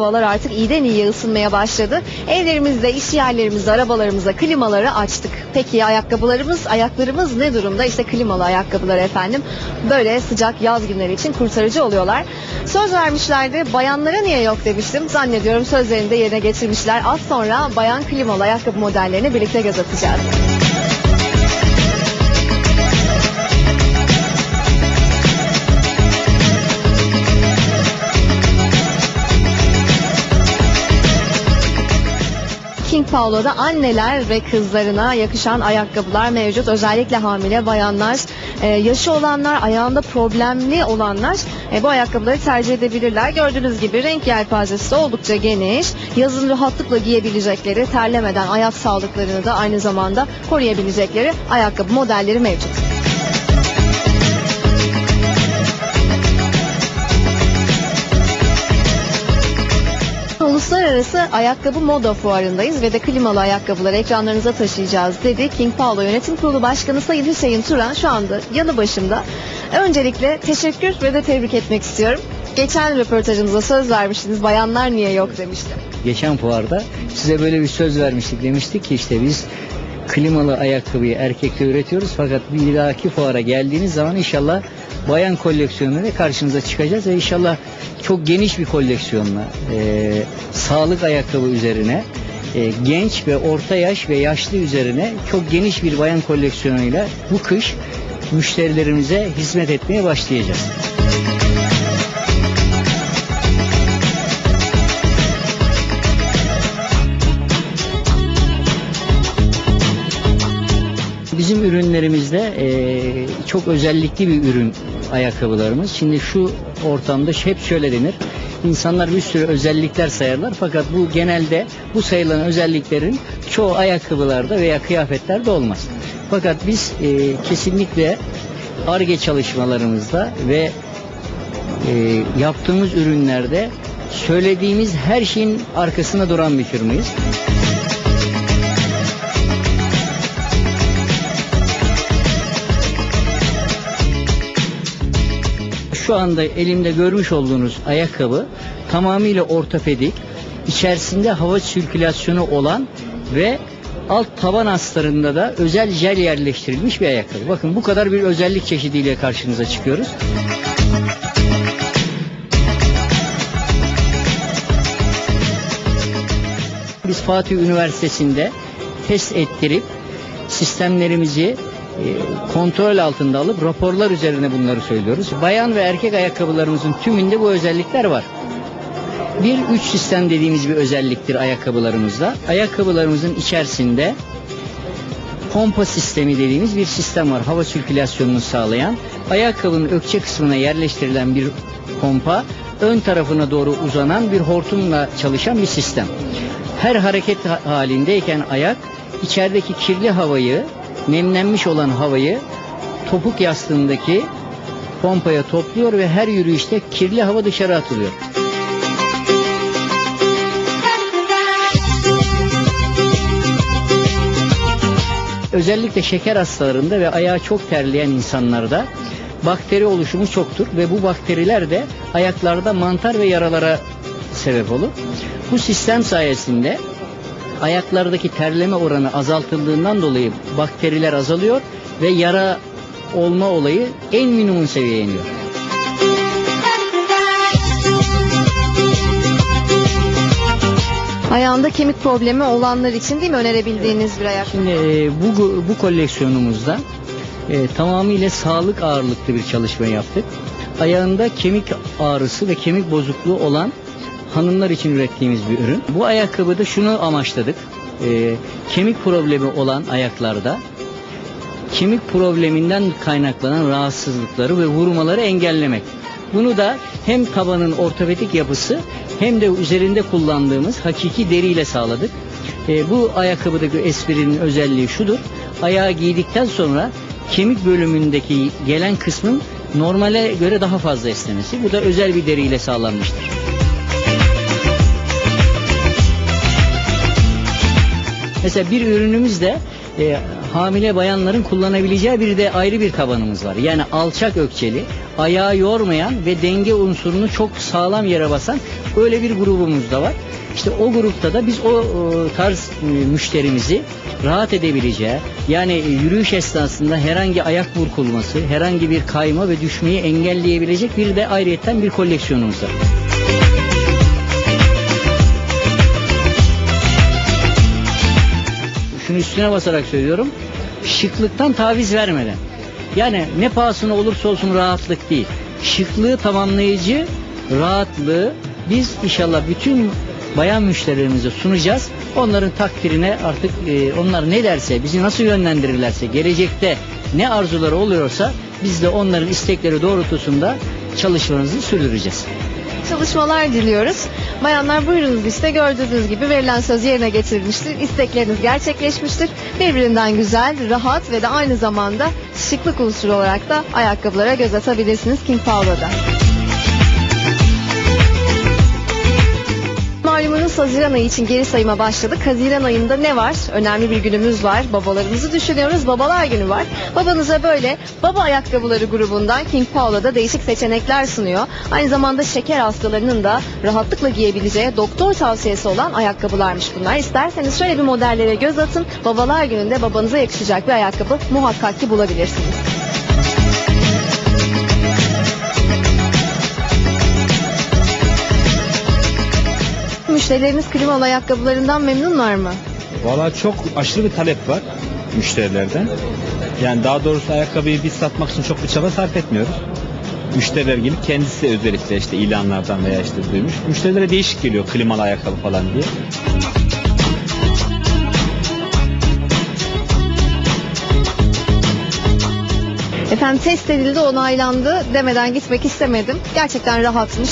Havalar artık iyiden iyiye ısınmaya başladı. Evlerimizde, iş yerlerimizde, arabalarımızda klimaları açtık. Peki ayakkabılarımız, ayaklarımız ne durumda? İşte klimalı ayakkabılar efendim. Böyle sıcak yaz günleri için kurtarıcı oluyorlar. Söz vermişlerdi. Bayanlara niye yok demiştim. Zannediyorum sözlerini de yerine getirmişler. Az sonra bayan klimalı ayakkabı modellerini birlikte göz atacağız. Paulo'da anneler ve kızlarına yakışan ayakkabılar mevcut. Özellikle hamile bayanlar, e, yaşı olanlar, ayağında problemli olanlar e, bu ayakkabıları tercih edebilirler. Gördüğünüz gibi renk yelpazesi oldukça geniş. Yazın rahatlıkla giyebilecekleri, terlemeden ayak sağlıklarını da aynı zamanda koruyabilecekleri ayakkabı modelleri mevcut. Uluslararası Ayakkabı Moda Fuarı'ndayız ve de klimalı ayakkabıları ekranlarınıza taşıyacağız dedi. King Paulo Yönetim Kurulu Başkanı Sayın Hüseyin Turan şu anda yanı başımda. Öncelikle teşekkür ve de tebrik etmek istiyorum. Geçen röportajımızda söz vermiştiniz bayanlar niye yok demiştim. Geçen fuarda size böyle bir söz vermiştik. Demiştik ki işte biz klimalı ayakkabıyı erkekte üretiyoruz fakat bir dahaki fuara geldiğiniz zaman inşallah bayan koleksiyonuyla karşınıza çıkacağız ve inşallah çok geniş bir koleksiyonla e, sağlık ayakkabı üzerine e, genç ve orta yaş ve yaşlı üzerine çok geniş bir bayan koleksiyonuyla bu kış müşterilerimize hizmet etmeye başlayacağız. Ürünlerimizde eee, çok özellikli bir ürün ayakkabılarımız. Şimdi şu ortamda hep şöyle denir. İnsanlar bir sürü özellikler sayarlar fakat bu genelde bu sayılan özelliklerin çoğu ayakkabılarda veya kıyafetlerde olmaz. Fakat biz eee, kesinlikle ARGE çalışmalarımızda ve eee, yaptığımız ürünlerde söylediğimiz her şeyin arkasında duran bir firmayız. Şu anda elimde görmüş olduğunuz ayakkabı tamamıyla ortopedik, içerisinde hava sirkülasyonu olan ve alt taban astarında da özel jel yerleştirilmiş bir ayakkabı. Bakın bu kadar bir özellik çeşidiyle karşınıza çıkıyoruz. Biz Fatih Üniversitesi'nde test ettirip sistemlerimizi kontrol altında alıp raporlar üzerine bunları söylüyoruz. Bayan ve erkek ayakkabılarımızın tümünde bu özellikler var. Bir üç sistem dediğimiz bir özelliktir ayakkabılarımızda. Ayakkabılarımızın içerisinde pompa sistemi dediğimiz bir sistem var. Hava sirkülasyonunu sağlayan. Ayakkabının ökçe kısmına yerleştirilen bir pompa ön tarafına doğru uzanan bir hortumla çalışan bir sistem. Her hareket ha- halindeyken ayak içerideki kirli havayı, nemlenmiş olan havayı topuk yastığındaki pompaya topluyor ve her yürüyüşte kirli hava dışarı atılıyor. Özellikle şeker hastalarında ve ayağı çok terleyen insanlarda bakteri oluşumu çoktur ve bu bakteriler de ayaklarda mantar ve yaralara sebep olur. Bu sistem sayesinde ayaklardaki terleme oranı azaltıldığından dolayı bakteriler azalıyor ve yara olma olayı en minimum seviyeye iniyor. Ayağında kemik problemi olanlar için değil mi önerebildiğiniz bir ayakkabı? Şimdi e, bu bu koleksiyonumuzda e, tamamıyla sağlık ağırlıklı bir çalışma yaptık. Ayağında kemik ağrısı ve kemik bozukluğu olan hanımlar için ürettiğimiz bir ürün. Bu ayakkabıda şunu amaçladık. E, kemik problemi olan ayaklarda kemik probleminden kaynaklanan rahatsızlıkları ve vurmaları engellemek. Bunu da hem tabanın ortopedik yapısı hem de üzerinde kullandığımız hakiki deriyle sağladık. E, bu ayakkabıdaki esprinin özelliği şudur. Ayağı giydikten sonra kemik bölümündeki gelen kısmın normale göre daha fazla esnemesi. Bu da özel bir deriyle sağlanmıştır. Mesela bir ürünümüz de e, hamile bayanların kullanabileceği bir de ayrı bir tabanımız var. Yani alçak ökçeli, ayağı yormayan ve denge unsurunu çok sağlam yere basan öyle bir grubumuz da var. İşte o grupta da biz o tarz e, müşterimizi rahat edebileceği yani e, yürüyüş esnasında herhangi ayak burkulması, herhangi bir kayma ve düşmeyi engelleyebilecek bir de ayrıyetten bir koleksiyonumuz var. Şunu üstüne basarak söylüyorum. Şıklıktan taviz vermeden. Yani ne pahasına olursa olsun rahatlık değil. Şıklığı tamamlayıcı rahatlığı biz inşallah bütün bayan müşterilerimize sunacağız. Onların takdirine artık e, onlar ne derse, bizi nasıl yönlendirirlerse, gelecekte ne arzuları oluyorsa biz de onların istekleri doğrultusunda çalışmalarımızı sürdüreceğiz. Çalışmalar diliyoruz. Bayanlar buyurunuz işte gördüğünüz gibi verilen söz yerine getirilmiştir. İstekleriniz gerçekleşmiştir. Birbirinden güzel, rahat ve de aynı zamanda şıklık unsuru olarak da ayakkabılara göz atabilirsiniz King Paolo'da. Haziran ayı için geri sayıma başladık. Haziran ayında ne var? Önemli bir günümüz var. Babalarımızı düşünüyoruz. Babalar günü var. Babanıza böyle baba ayakkabıları grubundan King Paolo'da değişik seçenekler sunuyor. Aynı zamanda şeker hastalarının da rahatlıkla giyebileceği doktor tavsiyesi olan ayakkabılarmış bunlar. İsterseniz şöyle bir modellere göz atın. Babalar gününde babanıza yakışacak bir ayakkabı muhakkak ki bulabilirsiniz. Müşterileriniz klimalı ayakkabılarından memnunlar mı? Valla çok aşırı bir talep var müşterilerden. Yani daha doğrusu ayakkabıyı biz satmak için çok bir çaba sarf etmiyoruz. Müşteriler gelip kendisi özellikle işte ilanlardan veya işte duymuş. Müşterilere değişik geliyor klimalı ayakkabı falan diye. Efendim test edildi, onaylandı demeden gitmek istemedim. Gerçekten rahatmış.